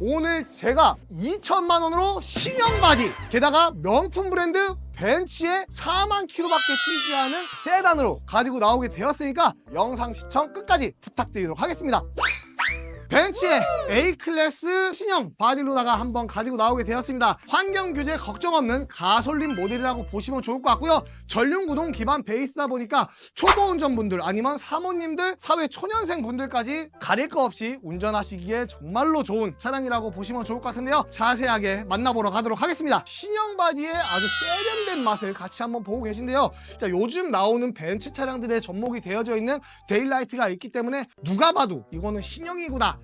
오늘 제가 2천만 원으로 신형 바디 게다가 명품 브랜드 벤츠의 4만 킬로밖에 뛰지 않은 세단으로 가지고 나오게 되었으니까 영상 시청 끝까지 부탁드리도록 하겠습니다. 벤츠의 A클래스 신형 바디로다가 한번 가지고 나오게 되었습니다. 환경 규제 걱정 없는 가솔린 모델이라고 보시면 좋을 것 같고요. 전륜 구동 기반 베이스다 보니까 초보 운전분들 아니면 사모님들, 사회 초년생 분들까지 가릴 거 없이 운전하시기에 정말로 좋은 차량이라고 보시면 좋을 것 같은데요. 자세하게 만나보러 가도록 하겠습니다. 신형 바디의 아주 세련된 맛을 같이 한번 보고 계신데요. 자, 요즘 나오는 벤츠 차량들의 접목이 되어져 있는 데일라이트가 있기 때문에 누가 봐도 이거는 신형이구나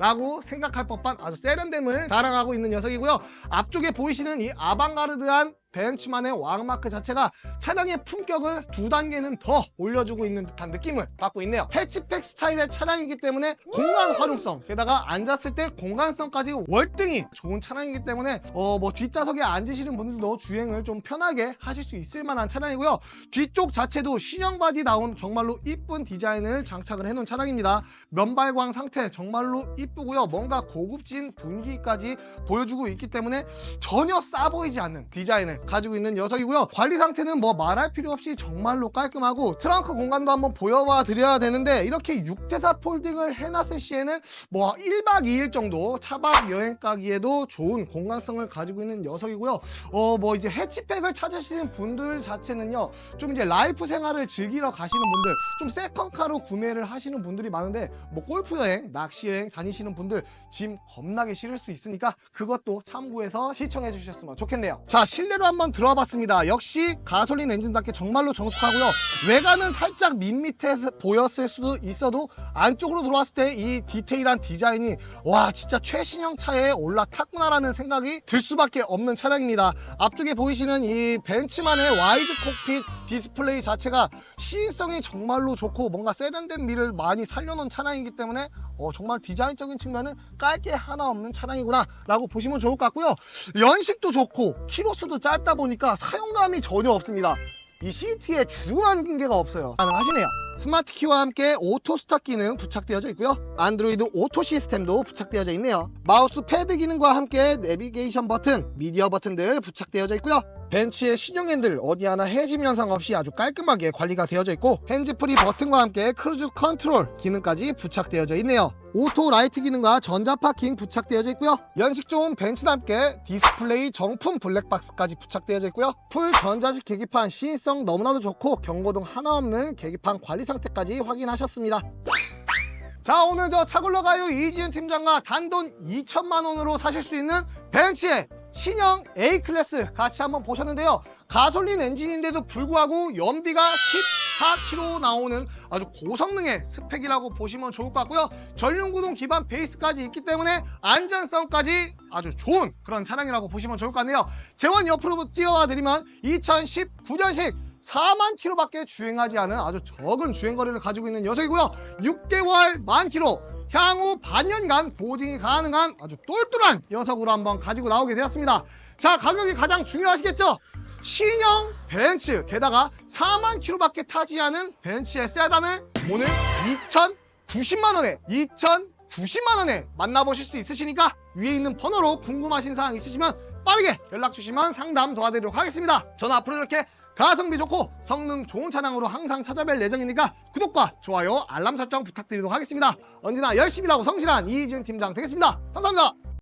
라고 생각할 법한 아주 세련됨을 자랑하고 있는 녀석이고요. 앞쪽에 보이시는 이 아방가르드한 벤츠만의 왕마크 자체가 차량의 품격을 두 단계는 더 올려주고 있는 듯한 느낌을 받고 있네요. 해치백 스타일의 차량이기 때문에 공간 활용성, 게다가 앉았을 때 공간성까지 월등히 좋은 차량이기 때문에 어 뭐 뒷좌석에 앉으시는 분들도 주행을 좀 편하게 하실 수 있을 만한 차량이고요. 뒤쪽 자체도 신형 바디 나온 정말로 이쁜 디자인을 장착을 해놓은 차량입니다. 면발광 상태 정말로 이 쁘고요. 뭔가 고급진 분위기까지 보여주고 있기 때문에 전혀 싸 보이지 않는 디자인을 가지고 있는 녀석이고요. 관리 상태는 뭐 말할 필요 없이 정말로 깔끔하고 트렁크 공간도 한번 보여봐 드려야 되는데 이렇게 6대4 폴딩을 해놨을 시에는 뭐 1박 2일 정도 차박 여행 가기에도 좋은 공간성을 가지고 있는 녀석이고요. 어 뭐 이제 해치백을 찾으시는 분들 자체는요. 좀 이제 라이프 생활을 즐기러 가시는 분들 좀 세컨카로 구매를 하시는 분들이 많은데 뭐 골프 여행, 낚시 여행 다니시 는 분들 짐 겁나게 실을 수 있으니까 그것도 참고해서 시청해 주셨으면 좋겠네요. 자, 실내로 한번 들어와 봤습니다. 역시 가솔린 엔진답게 정말로 정숙하고요. 외관은 살짝 밋밋해 보였을 수도 있어도 안쪽으로 들어왔을 때 이 디테일한 디자인이 와, 진짜 최신형 차에 올라탔구나라는 생각이 들 수밖에 없는 차량입니다. 앞쪽에 보이시는 이 벤츠만의 와이드 콕핏 디스플레이 자체가 시인성이 정말로 좋고 뭔가 세련된 미를 많이 살려놓은 차량이기 때문에 어, 정말 디자인 적인 측면은 깔 게 하나 없는 차량이구나 라고 보시면 좋을 것 같고요. 연식도 좋고 키로수도 짧다 보니까 사용감이 전혀 없습니다. 이 시트에 중한 개가 없어요. 가능하시네요 스마트 키와 함께 오토 스타트 기능 부착되어져 있고요. 안드로이드 오토 시스템도 부착되어져 있네요. 마우스 패드 기능과 함께 내비게이션 버튼 미디어 버튼들 부착되어져 있고요. 벤츠의 신형 핸들 어디 하나 해짐 현상 없이 아주 깔끔하게 관리가 되어져 있고 핸즈프리 버튼과 함께 크루즈 컨트롤 기능까지 부착되어져 있네요. 오토 라이트 기능과 전자 파킹 부착되어져 있고요. 연식 좋은 벤츠답게 디스플레이 정품 블랙박스까지 부착되어져 있고요. 풀 전자식 계기판 시인성 너무나도 좋고 경고등 하나 없는 계기판 관리 상태까지 확인하셨습니다. 자 오늘 저 차굴러 가요 이지은 팀장과 단돈 2천만 원으로 사실 수 있는 벤츠의 신형 A클래스 같이 한번 보셨는데요. 가솔린 엔진인데도 불구하고 연비가 14km 나오는 아주 고성능의 스펙이라고 보시면 좋을 것 같고요. 전륜구동 기반 베이스까지 있기 때문에 안전성까지 아주 좋은 그런 차량이라고 보시면 좋을 것 같네요. 재원 옆으로 띄워와 드리면 2019년식 4만 킬로밖에 주행하지 않은 아주 적은 주행거리를 가지고 있는 녀석이고요. 6개월 만 킬로. 향후 반년간 보증이 가능한 아주 똘똘한 녀석으로 한번 가지고 나오게 되었습니다. 자 가격이 가장 중요하시겠죠? 신형 벤츠. 게다가 4만 킬로밖에 타지 않은 벤츠의 세단을 오늘 2,090만 원에 2,090만 원에 만나보실 수 있으시니까 위에 있는 번호로 궁금하신 사항 있으시면 빠르게 연락 주시면 상담 도와드리도록 하겠습니다. 저는 앞으로 이렇게 가성비 좋고 성능 좋은 차량으로 항상 찾아뵐 예정이니까 구독과 좋아요 알람 설정 부탁드리도록 하겠습니다. 언제나 열심히 일하고 성실한 이지은 팀장 되겠습니다. 감사합니다.